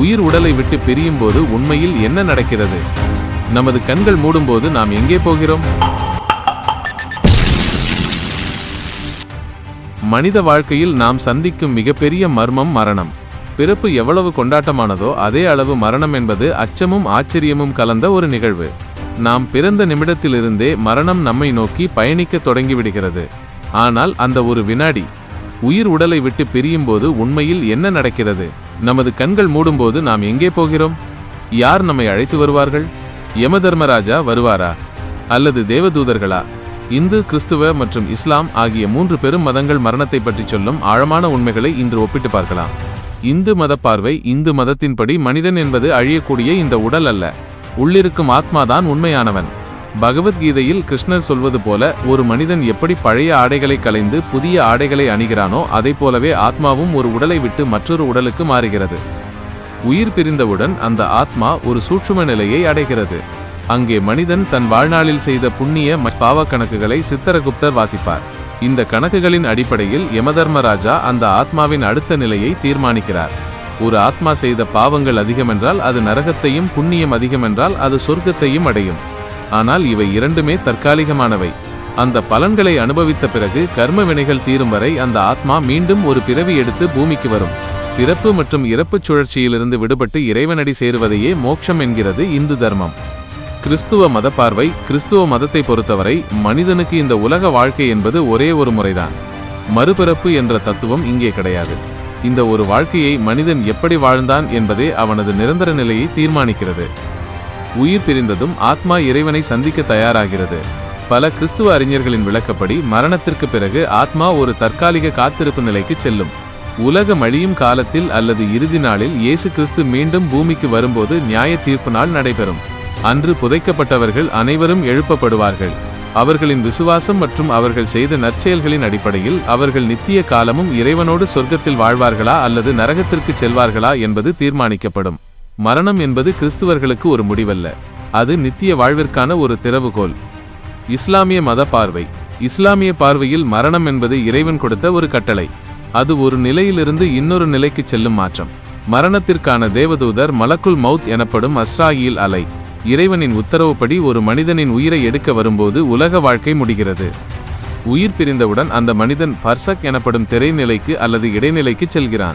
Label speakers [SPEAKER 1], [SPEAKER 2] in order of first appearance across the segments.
[SPEAKER 1] உயிர் உடலை விட்டு பிரியும் போது உண்மையில் என்ன நடக்கிறது? நமது கண்கள் மூடும்போது நாம் எங்கே போகிறோம்? மனித வாழ்க்கையில் நாம் சந்திக்கும் மிகப்பெரிய மர்மம் மரணம். பிறப்பு எவ்வளவு கொண்டாட்டமானதோ அதே அளவு மரணம் என்பது அச்சமும் ஆச்சரியமும் கலந்த ஒரு நிகழ்வு. நாம் பிறந்த நிமிடத்திலிருந்தே மரணம் நம்மை நோக்கி பயணிக்க தொடங்கிவிடுகிறது. ஆனால் அந்த ஒரு வினாடி உயிர் உடலை விட்டு பிரியும் போது உண்மையில் என்ன நடக்கிறது? நமது கண்கள் மூடும்போது நாம் எங்கே போகிறோம்? யார் நம்மை அழைத்து வருவார்கள்? யமதர்மராஜா வருவாரா? அல்லது தேவதூதர்களா? இந்து கிறிஸ்துவ மற்றும் இஸ்லாம் ஆகிய மூன்று பெரும் மதங்கள் மரணத்தை பற்றி சொல்லும் ஆழமான உண்மைகளை இன்று ஒப்பிட்டு பார்க்கலாம். இந்து மத பார்வை இந்து மதத்தின்படி மனிதன் என்பது அழியக்கூடிய இந்த உடல் அல்ல. உள்ளிருக்கும் ஆத்மாதான் உண்மையானவன். பகவத்கீதையில் கிருஷ்ணர் சொல்வது போல ஒரு மனிதன் எப்படி பழைய ஆடைகளை களைந்து புதிய ஆடைகளை அணிகிறானோ அதை போலவே ஆத்மாவும் ஒரு உடலை விட்டு மற்றொரு உடலுக்கு மாறுகிறது. உயிர் பிரிந்தவுடன் அந்த ஆத்மா ஒரு சூட்சும நிலையை அடைகிறது. அங்கே மனிதன் தன் வாழ்நாளில் செய்த புண்ணிய பாவ கணக்குகளை சித்தரகுப்தர் வாசிப்பார். இந்த கணக்குகளின் அடிப்படையில் யமதர்மராஜா அந்த ஆத்மாவின் அடுத்த நிலையை தீர்மானிக்கிறார். ஒரு ஆத்மா செய்த பாவங்கள் அதிகமென்றால் அது நரகத்தையும் புண்ணியம் அதிகமென்றால் அது சொர்க்கத்தையும் அடையும். ஆனால் இவை இரண்டுமே தற்காலிகமானவை. அந்த பலன்களை அனுபவித்த பிறகு கர்ம வினைகள் தீரும் வரை அந்த ஆத்மா மீண்டும் ஒரு பிறவி எடுத்து பூமிக்கு வரும். பிறப்பு மற்றும் இறப்புச் சுழற்சியிலிருந்து விடுபட்டு இறைவனடி சேருவதையே மோட்சம் என்கிறது இந்து தர்மம். கிறிஸ்துவ மத பார்வை கிறிஸ்துவ மதத்தை பொறுத்தவரை மனிதனுக்கு இந்த உலக வாழ்க்கை என்பது ஒரே ஒரு முறைதான். மறுபிறப்பு என்ற தத்துவம் இங்கே கிடையாது. இந்த ஒரு வாழ்க்கையை மனிதன் எப்படி வாழ்ந்தான் என்பதே அவனது நிரந்தர நிலையை தீர்மானிக்கிறது. உயிர் பிரிந்ததும் ஆத்மா இறைவனை சந்திக்க தயாராகிறது. பல கிறிஸ்துவ அறிஞர்களின் விளக்கப்படி மரணத்திற்கு பிறகு ஆத்மா ஒரு தற்காலிக காத்திருப்பு நிலைக்கு செல்லும். உலகம் அழியும் காலத்தில் அல்லது இறுதி நாளில் இயேசு கிறிஸ்து மீண்டும் பூமிக்கு வரும்போது நியாய தீர்ப்பு நாள் நடைபெறும். அன்று புதைக்கப்பட்டவர்கள் அனைவரும் எழுப்பப்படுவார்கள். அவர்களின் விசுவாசம் மற்றும் அவர்கள் செய்த நற்செயல்களின் அடிப்படையில் அவர்கள் நித்திய காலமும் இறைவனோடு சொர்க்கத்தில் வாழ்வார்களா அல்லது நரகத்திற்கு செல்வார்களா என்பது தீர்மானிக்கப்படும். மரணம் என்பது கிறிஸ்துவர்களுக்கு ஒரு முடிவல்ல. அது நித்திய வாழ்விற்கான ஒரு திறவுகோல். இஸ்லாமிய மத பார்வை. இஸ்லாமிய பார்வையில் மரணம் என்பது இறைவன் கொடுத்த ஒரு கட்டளை. அது ஒரு நிலையிலிருந்து இன்னொரு நிலைக்கு செல்லும் மாற்றம். மரணத்திற்கான தேவதூதர் மலக்குல் மவுத் எனப்படும் அஸ்ராயில் அலை. இறைவனின் உத்தரவுப்படி ஒரு மனிதனின் உயிரை எடுக்க வரும்போது உலக வாழ்க்கை முடிகிறது. உயிர் பிரிந்தவுடன் அந்த மனிதன் பர்சக் எனப்படும் திரைநிலைக்கு அல்லது இடைநிலைக்கு செல்கிறான்.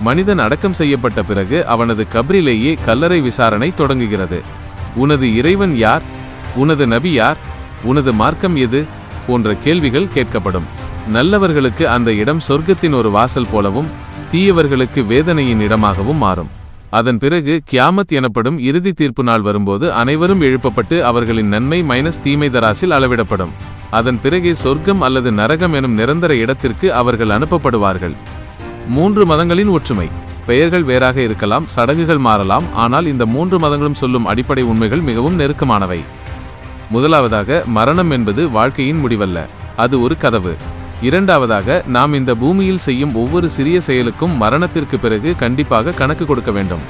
[SPEAKER 1] மனிதன் அடக்கம் செய்யப்பட்ட பிறகு அவனது கபரிலேயே கல்லறை விசாரணை தொடங்குகிறது. உனது இறைவன் யார்? உனது நபி யார்? உனது மார்க்கம் எது? போன்ற கேள்விகள் கேட்கப்படும். நல்லவர்களுக்கு அந்த இடம் சொர்க்கத்தின் ஒரு வாசல் போலவும் தீயவர்களுக்கு வேதனையின் இடமாகவும் மாறும். அதன் பிறகு கியாமத் எனப்படும் இறுதி தீர்ப்பு நாள் வரும்போது அனைவரும் எழுப்பப்பட்டு அவர்களின் நன்மை மைனஸ் தீமை தராசில் அளவிடப்படும். அதன் பிறகே சொர்க்கம் அல்லது நரகம் எனும் நிரந்தர இடத்திற்கு அவர்கள் அனுப்பப்படுவார்கள். மூன்று மதங்களின் ஒற்றுமை. பெயர்கள் வேறாக இருக்கலாம் சடங்குகள் மாறலாம் ஆனால் இந்த மூன்று மதங்களும் சொல்லும் அடிப்படை உண்மைகள் மிகவும் நெருக்கமானவை. முதலாவதாக மரணம் என்பது வாழ்க்கையின் முடிவல்ல அது ஒரு கதவு. இரண்டாவதாக நாம் இந்த பூமியில் செய்யும் ஒவ்வொரு சிறிய செயலுக்கும் மரணத்திற்கு பிறகு கண்டிப்பாக கணக்கு கொடுக்க வேண்டும்.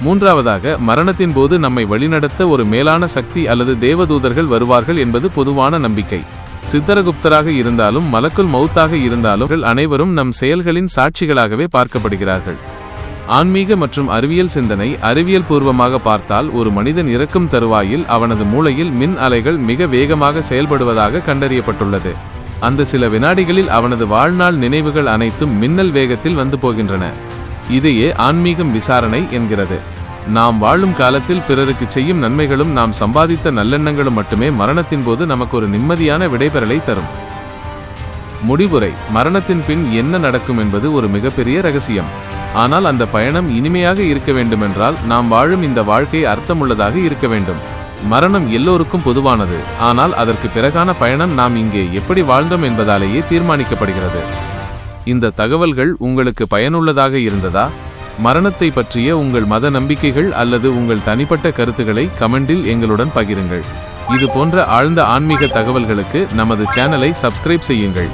[SPEAKER 1] மூன்றாவதாக மரணத்தின் போது நம்மை வழிநடத்த ஒரு மேலான சக்தி அல்லது தேவதூதர்கள் வருவார்கள் என்பது பொதுவான நம்பிக்கை. சித்தரகுப்தராக இருந்தாலும் மலக்குள் மௌத்தாக இருந்தாலும் அனைவரும் நம் செயல்களின் சாட்சிகளாகவே பார்க்கப்படுகிறார்கள். ஆன்மீக மற்றும் அறிவியல் சிந்தனை அறிவியல் பூர்வமாக பார்த்தால் ஒரு மனிதன் இறக்கும் தருவாயில் அவனது மூளையில் மின் அலைகள் மிக வேகமாக செயல்படுவதாக கண்டறியப்பட்டுள்ளது. அந்த சில வினாடிகளில் அவனது வாழ்நாள் நினைவுகள் அனைத்தும் மின்னல் வேகத்தில் வந்து போகின்றன. இதையே ஆன்மீகம் விசாரணை என்கிறது. நாம் வாழும் காலத்தில் பிறருக்கு செய்யும் நன்மைகளும் நாம் சம்பாதித்த நல்லெண்ணங்களும் மட்டுமே மரணத்தின் போது நமக்கு ஒரு நிம்மதியான விடைபெறலை தரும். முடிவுரை மரணத்தின் பின் என்ன நடக்கும் என்பது ஒரு மிகப்பெரிய ரகசியம். ஆனால் அந்த பயணம் இனிமையாக இருக்க வேண்டுமென்றால் நாம் வாழும் இந்த வாழ்க்கை அர்த்தமுள்ளதாக இருக்க வேண்டும். மரணம் எல்லோருக்கும் பொதுவானது. ஆனால் அதற்கு பிறகான பயணம் நாம் இங்கே எப்படி வாழ்ந்தோம் என்பதாலேயே தீர்மானிக்கப்படுகிறது. இந்த தகவல்கள் உங்களுக்கு பயனுள்ளதாக இருந்ததா? மரணத்தை பற்றிய உங்கள் மத நம்பிக்கைகள் அல்லது உங்கள் தனிப்பட்ட கருத்துக்களை கமெண்டில் எங்களுடன் பகிருங்கள். இது போன்ற ஆழ்ந்த ஆன்மீக தகவல்களுக்கு நமது சேனலை சப்ஸ்கிரைப் செய்யுங்கள்.